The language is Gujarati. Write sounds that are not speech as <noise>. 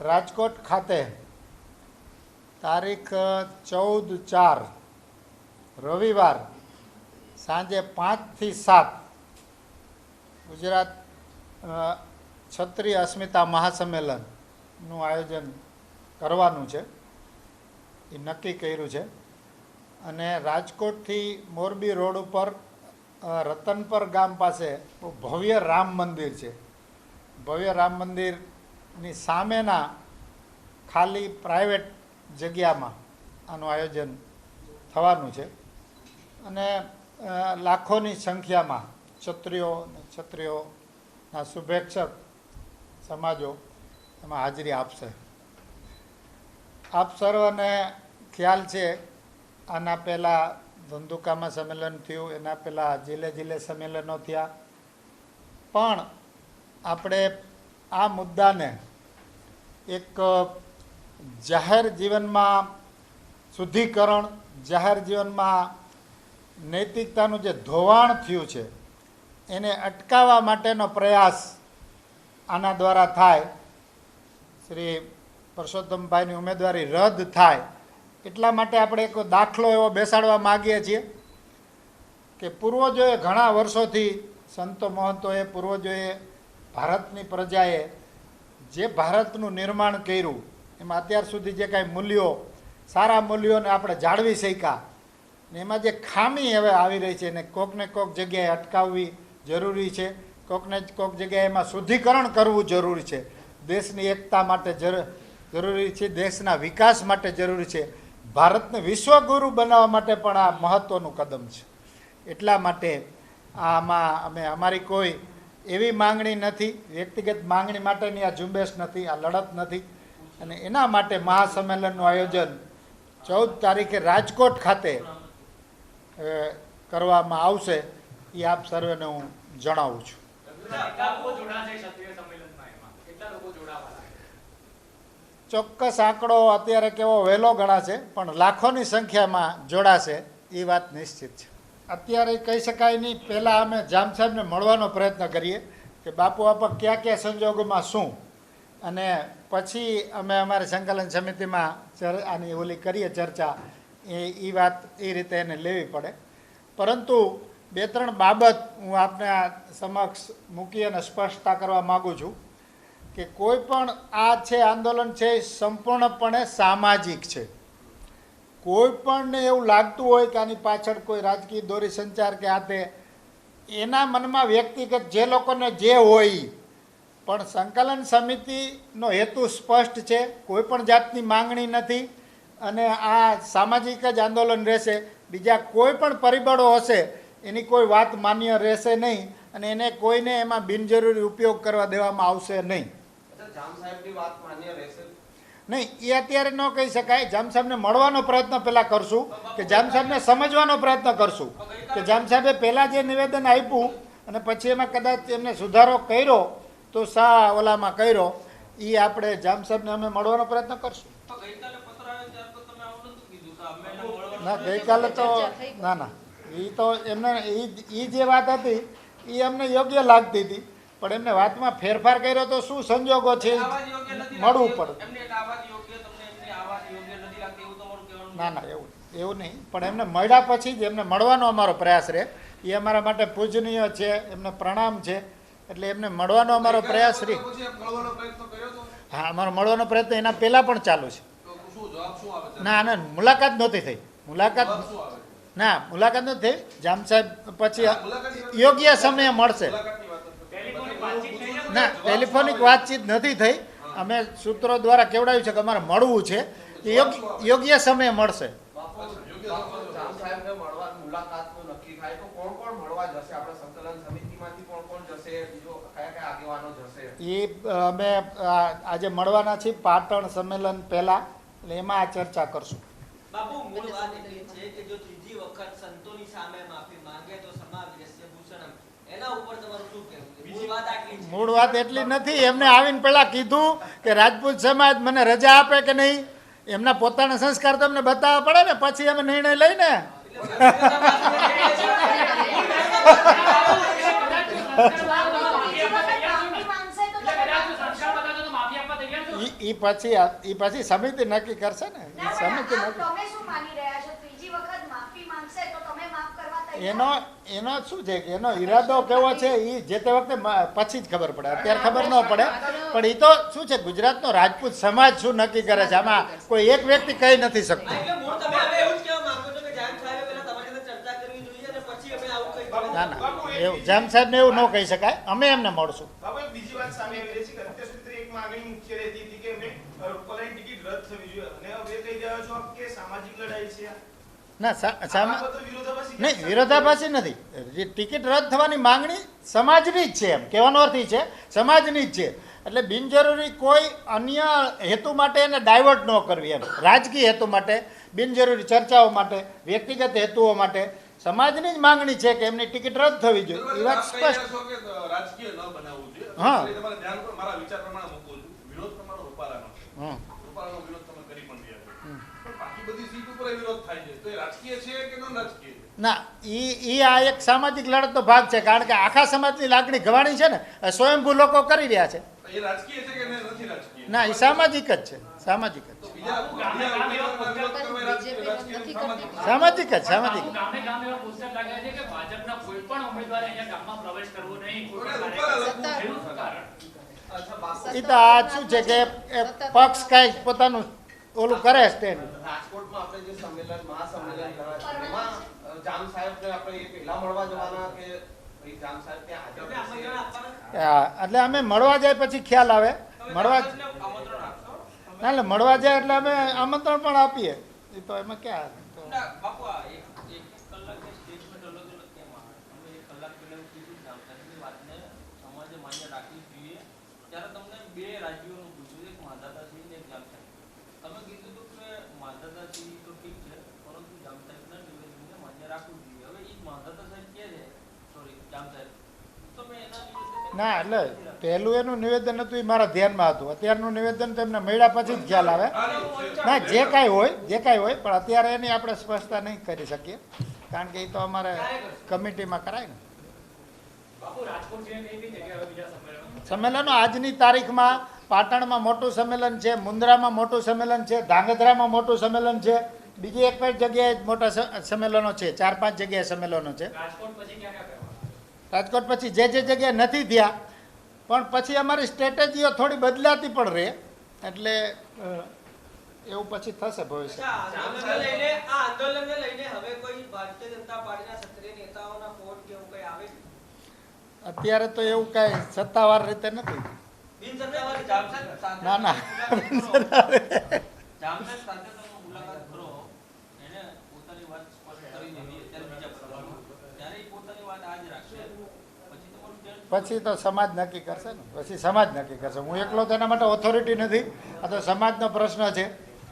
રાજકોટ ખાતે તારીખ ચૌદ ચાર, રવિવાર સાંજે પાંચથી સાત, ગુજરાત ક્ષત્રિય અસ્મિતા મહાસંમેલનનું આયોજન કરવાનું છે. એ નક્કી કર્યું છે. અને રાજકોટથી મોરબી રોડ ઉપર રતનપર ગામ પાસે ભવ્ય રામ મંદિર છે. ભવ્ય રામ મંદિરની સામેના ખાલી પ્રાઇવેટ જગ્યામાં આનું આયોજન થવાનું છે. અને લાખોની સંખ્યામાં ક્ષત્રિયો ક્ષત્રિયોના શુભેચ્છક સમાજો એમાં હાજરી આપશે. આપ સર્વને ખ્યાલ છે, આના પહેલાં ધંધુકામાં સંમેલન થયું, એના પહેલાં જિલ્લે જિલ્લે સંમેલનો થયા. પણ આપણે આ મુદ્દાને એક જાહેર જીવનમાં શુદ્ધિકરણ, જાહેર જીવનમાં નૈતિકતાનું જે ધોવાણ થયું છે, એને અટકાવવા માટેનો પ્રયાસ આના દ્વારા થાય. શ્રી પરસોત્તમભાઈની ઉમેદવારી રદ થાય. એટલા માટે આપણે એક દાખલો એવો બેસાડવા માગીએ છીએ કે પૂર્વજોએ ઘણા વર્ષોથી સંતો મહંતોએ, પૂર્વજોએ ભારતની પ્રજાએ જે ભારતનું નિર્માણ કર્યું, એમાં અત્યાર સુધી જે કાંઈ મૂલ્યો, સારા મૂલ્યોને આપણે જાળવી શક્યા. ને એમાં જે ખામી હવે આવી રહી છે, એને કોકને કોક જગ્યાએ અટકાવવી જરૂરી છે, કોકને કોક જગ્યાએ એમાં શુદ્ધિકરણ કરવું જરૂરી છે. દેશની એકતા માટે જર- જરૂરી છે, દેશના વિકાસ માટે જરૂરી છે. ભારતને વિશ્વગુરુ બનાવવા માટે પણ આ મહત્ત્વનું કદમ છે. એટલા માટે આમાં અમે, અમારી કોઈ એવી માંગણી નથી વ્યક્તિગત માંગણી માટેની આ ઝુંબેશ નથી આ લડત નથી. અને એના માટે મહાસંમેલનનું આયોજન ચૌદ તારીખે રાજકોટ ખાતે કરવામાં આવશે. એ આપ સર્વેને હું જણાવું છું? ચોક્કસ આંકડો અત્યારે કેવો વહેલો ગણાશે પણ લાખોની સંખ્યામાં જોડાશે એ વાત નિશ્ચિત છે. અત્યારે કહી શકાય નહીં, પહેલાં અમે જામ સાહેબને મળવાનો પ્રયત્ન કરીએ કે બાપુ આપા કયા કયા સંજોગોમાં શું? અને પછી અમે અમારી સંકલન સમિતિમાં આની ઓલી કરીએ ચર્ચા, એ એ વાત એ રીતે એને લેવી પડે. પરંતુ બે ત્રણ બાબત હું આપને આ સમક્ષ મૂકી અને સ્પષ્ટતા કરવા માગું છું કે કોઈ પણ આ છે આંદોલન છે સંપૂર્ણપણે સામાજિક છે. કોઈ પણને એવું લાગતું હોય કે આની પાછળ કોઈ રાજકીય દોરી સંચાર કે આ તે, એના મનમાં વ્યક્તિગત જે લોકોને જે હોય, પણ સંકલન સમિતિનો હેતુ સ્પષ્ટ છે, કોઈ પણ જાતની માંગણી નથી, અને આ સામાજિક જ આંદોલન રહેશે. બીજા કોઈ પણ પરિબળો હશે, એની કોઈ વાત માન્ય રહેશે નહીં, અને એને કોઈને એમાં બિનજરૂરી ઉપયોગ કરવા દેવામાં આવશે નહીં. જામ સાહેબની વાત માન્ય રહેશે? નહીં એ અત્યારે ન કહી શકાય. જામ સાહેબને મળવાનો પ્રયત્ન પહેલાં કરશું કે જામ સાહેબને સમજવાનો પ્રયત્ન કરશું કે જામ સાહેબે પહેલાં જે નિવેદન આપ્યું અને પછી એમાં કદાચ એમને સુધારો કર્યો તો સા ઓલામાં કર્યો એ આપણે જામ સાહેબને અમે મળવાનો પ્રયત્ન કરશું. ના ગઈકાલે તો ના ના. એ તો એમને એ જે વાત હતી એ અમને યોગ્ય લાગતી હતી. પણ એમને વાતમાં ફેરફાર કર્યો તો શું સંજોગો છે? મળવું. પડે. ના ના એવું એવું નહીં. પણ એમને મળ્યા પછી જ એમને મળવાનો અમારો પ્રયાસ રહે. એ અમારા માટે પૂજનીય છે એમને પ્રણામ છે. એટલે એમને મળવાનો અમારો પ્રયાસ રહે. હા અમારો મળવાનો પ્રયત્ન એના પહેલાં પણ ચાલુ છે. ના ના મુલાકાત નહોતી થઈ. મુલાકાત ના મુલાકાત નથી થઈ. જામ સાહેબ પછી યોગ્ય સમયે મળશે મુલાકાતની વાત હતી. ટેલિફોનિક વાતચીત થઈ છે? ના, ટેલિફોનિક વાતચીત નથી થઈ. અમે સૂત્રો દ્વારા કેવડાવ્યું છે કે અમારે મળવું છે. યોગ્ય સમયે મળશે. એ, અમે આજે મળવાના છીએ પાટણ સંમેલન પહેલાં. એટલે એમાં આ ચર્ચા કરશું. બાપુ, મૂળ વાત એટલી છે કે જો ત્રીજી વખત સંતોની સામે માફી માંગે તો સમાવેશ ભૂષણમ એના ઉપર તમારું મૂળ વાત એટલી નથી. એમને આવીને પહેલાં કીધું કે રાજપૂત સમાજ મને રજા આપે કે નહીં? એમના પોતાના સંસ્કાર તમને બતાવવા પડે ને. પછી અમે નિર્ણય લઈને. <laughs> પછી આ- પછી સમિતિ નક્કી કરશે ને. સમિતિ નક્કી તમે શું માની રહ્યા છો ત્રીજી વખત માફી માંગશે તો તમે માફ કરવા તૈયાર એનો એનો શું છે કે એનો ઈરાદો કેવો છે એ જે તે વખતે પછી જ ખબર પડે. અત્યારે ખબર ન પડે. પણ એ તો શું છે ગુજરાતનો રાજપૂત સમાજ શું નક્કી કરે છે? આમાં કોઈ એક વ્યક્તિ કહી નથી શકતો. તમે હવે એવું જ કહેવા માંગો છો કે જામ સાહેબે પહેલા તમારી સાથે ચર્ચા કરવી જોઈએ અને પછી અમે આવું કંઈક કરીએ. ના ના. એવું જામ સાહેબને એવું ન કહી શકાય. અમે એમને મળશું. બીજી વાત સામે આવી રહી છે કે અત્યાર સુધી એક માંગણી મુખ્ય રહેતી હતી કે મેં ટિકિટ રદ થવી જોઈએ. અને હવે કહી રહ્યા છો કે સામાજિક લડાઈ છે. ના નહીં વિરોધાભાસી નથી. જે ટિકિટ રદ થવાની માંગણી સમાજની જ છે એમ. કહેવાનો અર્થ એ છે સમાજની જ છે. એટલે બિનજરૂરી કોઈ અન્ય હેતુ માટે એને ડાયવર્ટ ન કરવી એમ. રાજકીય હેતુ માટે બિનજરૂરી ચર્ચાઓ માટે વ્યક્તિગત હેતુઓ માટે સમાજની જ માંગણી છે કે એમની ટિકિટ રદ થવી જોઈએ. એ વાત સ્પષ્ટ. હા. પ્રમાણે બધી સીટ ઉપર એ વિરોધ થાય છે. તો એ રાજકીય છે કે નોન રાજકીય ના ઈ ઈ આ એક સામાજિક લડતનો ભાગ છે કારણ કે આખા સમાજની લાગણી ઘવાણી છે ને સ્વયંભૂ લોકો કરી રહ્યા છે. એ રાજકીય છે કે નથી રાજકીય? ના એ સામાજિક જ છે સામાજિક જ છે. સામાજિક જ સામાજિક એ તો આ શું છે કે પક્ષ કાંઈ પોતાનું ઓલું કરે સ્ટેન્ડ રાજકોટમાં આપણે જે સંમેલન મહાસંમેલન કરાય એમાં જામ સાહેબને આપણે એ પહેલા મળવા જવાના કે જામ સાહેબ ત્યાં હાજર એટલે અમે મળવા જાય પછી ખ્યાલ આવે. મળવા? ના એટલે મળવા જાય એટલે અમે આમંત્રણ પણ આપીએ. એ તો એમાં ક્યાં બાપુ, આ એક એક કલાકની સ્ટેટમેન્ટ અલગ અલગ કેમ આવે? તમે એક કલાક પહેલા એવું કીધું કે જામ સાહેબની વાતને સમાજે માન્ય રાખવી જોઈએ. ત્યારે તમને બે રાજ્યોનું પૂછ્યું, એક માંધાતાશ્રી ને એક જામ સાહેબ. તમે કીધું હતું કે માંધાતાશ્રી તો ઠીક છે, પરંતુ જામ સાહેબના નિવેદનને માન્ય રાખવું જોઈએ. હવે ઈ માંધાતા સાહેબ કહે છે, sorry, જામ સાહેબ, તમે એના નિવેદનને ના એટલે પહેલું એનું નિવેદન હતું એ મારા ધ્યાનમાં હતું. અત્યારનું નિવેદન તો એમને મળ્યા પછી જ ખ્યાલ આવે. ના જે કાંઈ હોય જે કાંઈ હોય પણ અત્યારે એની આપણે સ્પષ્ટતા નહીં કરી શકીએ. કારણ કે એ તો અમારે કમિટીમાં કરાય ને. સંમેલનો? આજની તારીખમાં પાટણમાં મોટું સંમેલન છે મુન્દ્રામાં મોટું સંમેલન છે ધાંગધ્રામાં મોટું સંમેલન છે. બીજી એક જગ્યાએ મોટા સંમેલનો છે ચાર પાંચ જગ્યાએ સંમેલનો છે. રાજકોટ પછી રાજકોટ પછી જે જે જગ્યાએ નથી થયા પણ પછી અમારી સ્ટ્રેટેજીઓ થોડી બદલાતી પણ રહે. એટલે એવું પછી થશે ભવિષ્ય? અત્યારે તો એવું કાંઈ સત્તાવાર રીતે નથી. ના ના. જામસાહેબ સાથે મુલાકાત કરો. એને પોતાની વાત સ્પષ્ટ કરી દેવી અત્યારે બીજા પ્રશ્નમાં ત્યારે એ પોતાની વાત આજ રાખશે પછી તમારું stand પછી તો સમાજ નક્કી કરશે ને? પછી સમાજ નક્કી કરશે. હું એકલો તો એના માટે ઓથોરિટી નથી. આ તો સમાજનો પ્રશ્ન છે.